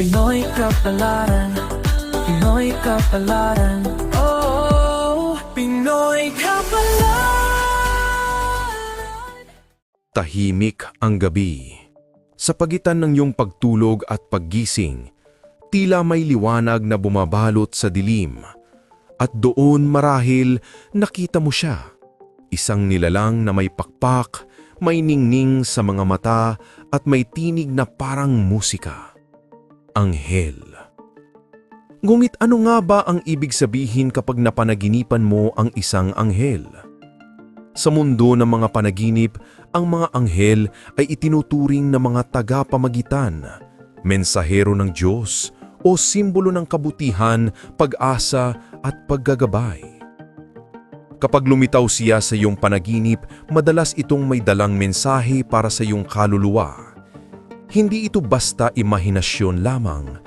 Pinoy Kapalaran Pinoy Kapalaran Oh, Pinoy Kapalaran Tahimik ang gabi. Sa pagitan ng iyong pagtulog at paggising, tila may liwanag na bumabalot sa dilim. At doon marahil nakita mo siya. Isang nilalang na may pakpak, may ningning sa mga mata at may tinig na parang musika. Anghel. Ngunit ano nga ba ang ibig sabihin kapag napanaginipan mo ang isang anghel? Sa mundo ng mga panaginip, ang mga anghel ay itinuturing na mga tagapamagitan, mensahero ng Diyos o simbolo ng kabutihan, pag-asa at paggagabay. Kapag lumitaw siya sa iyong panaginip, madalas itong may dalang mensahe para sa iyong kaluluwa. Hindi ito basta imahinasyon lamang.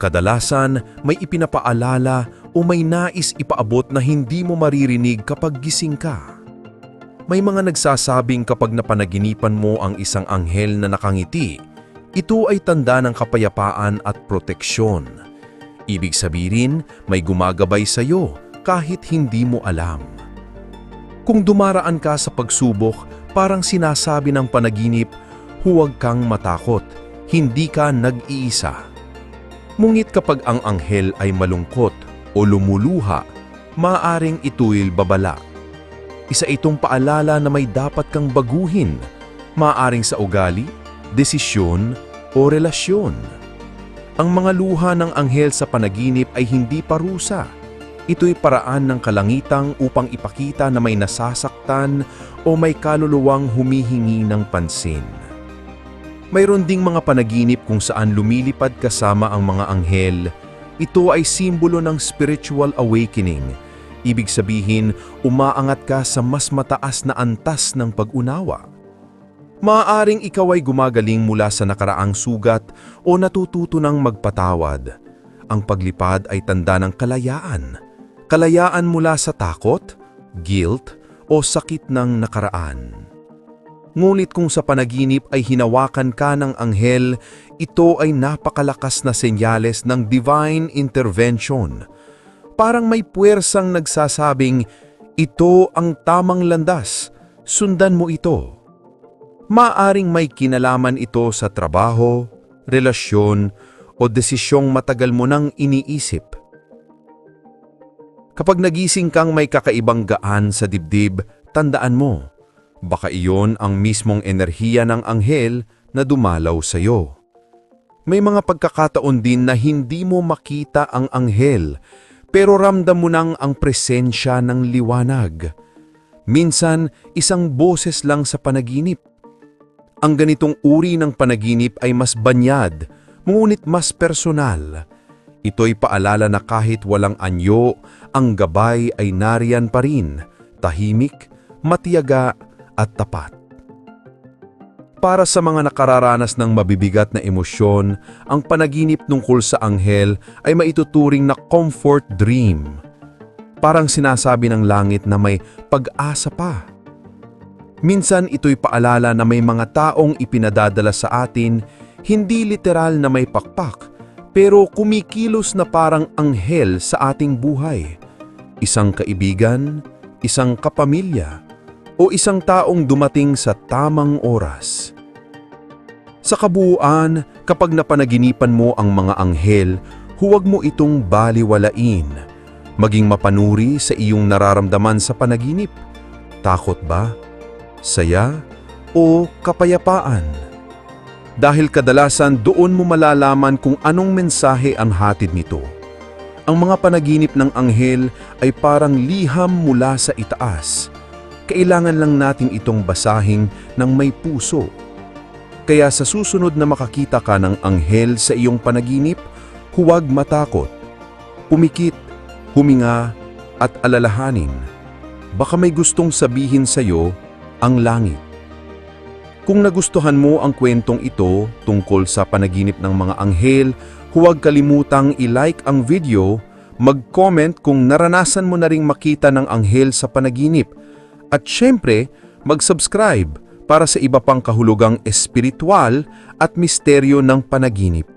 Kadalasan may ipinapaalala o may nais ipaabot na hindi mo maririnig kapag gising ka. May mga nagsasabing kapag napanaginipan mo ang isang anghel na nakangiti, ito ay tanda ng kapayapaan at proteksyon. Ibig sabihin, may gumagabay sa iyo kahit hindi mo alam. Kung dumaraan ka sa pagsubok, parang sinasabi ng panaginip, huwag kang matakot, hindi ka nag-iisa. Ngunit kapag ang anghel ay malungkot o lumuluha, maaring ituil babala. Isa itong paalala na may dapat kang baguhin, maaring sa ugali, desisyon o relasyon. Ang mga luha ng anghel sa panaginip ay hindi parusa. Ito'y paraan ng kalangitang upang ipakita na may nasasaktan o may kaluluwang humihingi ng pansin. Mayroon ding mga panaginip kung saan lumilipad kasama ang mga anghel. Ito ay simbolo ng spiritual awakening. Ibig sabihin, umaangat ka sa mas mataas na antas ng pag-unawa. Maaaring ikaw ay gumagaling mula sa nakaraang sugat o natututo ng magpatawad. Ang paglipad ay tanda ng kalayaan. Kalayaan mula sa takot, guilt, o sakit ng nakaraan. Ngunit kung sa panaginip ay hinawakan ka ng anghel, ito ay napakalakas na senyales ng divine intervention. Parang may puwersang nagsasabing, ito ang tamang landas, sundan mo ito. Maaring may kinalaman ito sa trabaho, relasyon, o desisyong matagal mo nang iniisip. Kapag nagising kang may kakaibang gaan sa dibdib, tandaan mo, baka iyon ang mismong enerhiya ng anghel na dumalaw sa iyo. May mga pagkakataon din na hindi mo makita ang anghel, pero ramdam mo nang ang presensya ng liwanag. Minsan, isang boses lang sa panaginip. Ang ganitong uri ng panaginip ay mas banyad, ngunit mas personal. Ito'y paalala na kahit walang anyo, ang gabay ay nariyan pa rin, tahimik, matiyaga at tapat. Para sa mga nakararanas ng mabibigat na emosyon, ang panaginip tungkol sa anghel ay maituturing na comfort dream. Parang sinasabi ng langit na may pag-asa pa. Minsan ito'y paalala na may mga taong ipinadadala sa atin, hindi literal na may pakpak, pero kumikilos na parang anghel sa ating buhay. Isang kaibigan, isang kapamilya, o isang taong dumating sa tamang oras. Sa kabuuan, kapag napanaginipan mo ang mga anghel, huwag mo itong baliwalain. Maging mapanuri sa iyong nararamdaman sa panaginip. Takot ba? Saya? O kapayapaan? Dahil kadalasan doon mo malalaman kung anong mensahe ang hatid nito. Ang mga panaginip ng anghel ay parang liham mula sa itaas. Kailangan lang natin itong basahin ng may puso. Kaya sa susunod na makakita ka ng anghel sa iyong panaginip, huwag matakot. Pumikit, huminga, at alalahanin. Baka may gustong sabihin sa iyo ang langit. Kung nagustuhan mo ang kwentong ito tungkol sa panaginip ng mga anghel, huwag kalimutang i-like ang video, mag-comment kung naranasan mo na ring makita ng anghel sa panaginip, at syempre, mag-subscribe para sa iba pang kahulugang espiritual at misteryo ng panaginip.